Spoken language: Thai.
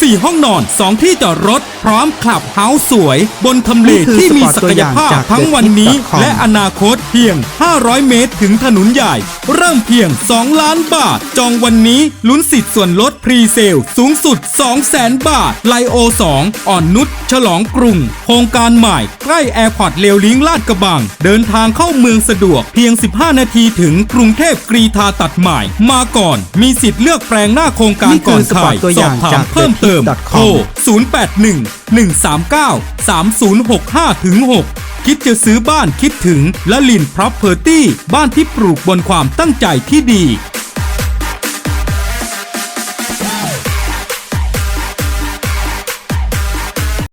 4 ห้องนอน 2 ที่จอดรถ พร้อมคลับเฮาส์สวย บนทำเลนี่คือที่มีสปอร์ตศัตักวยอย่างภาพจากทั้งวันนี้ TheTip.com และอนาคตเพียง 500 เมตรถึงถนนใหญ่ เริ่มเพียง 2 ล้านบาท จองวันนี้ลุ้นสิทธิ์ส่วนลดพรีเซล สูงสุด 200,000 บาท ไลโอ 2 อ่อนนุชฉลองกรุง โครงการใหม่ ใกล้แอร์พอร์ตเรลลิงลาดกระบัง เดินทางเข้าเมืองสะดวกเพียง 15 นาทีถึงกรุงเทพกรีธาตัดใหม่ มาก่อนมีสิทธิ์เลือกแปลงหน้าโครงการนี่คืก่ออนสปอขาร์ยตตัวสออย่างบถาจามกเพิ่มเติม TheTip.com โทร081 139 3065ถึง6คิดจะซื้อบ้านคิดถึงละลินพรอพเพอร์ตี้บ้านที่ปลูกบนความตั้งใจที่ดี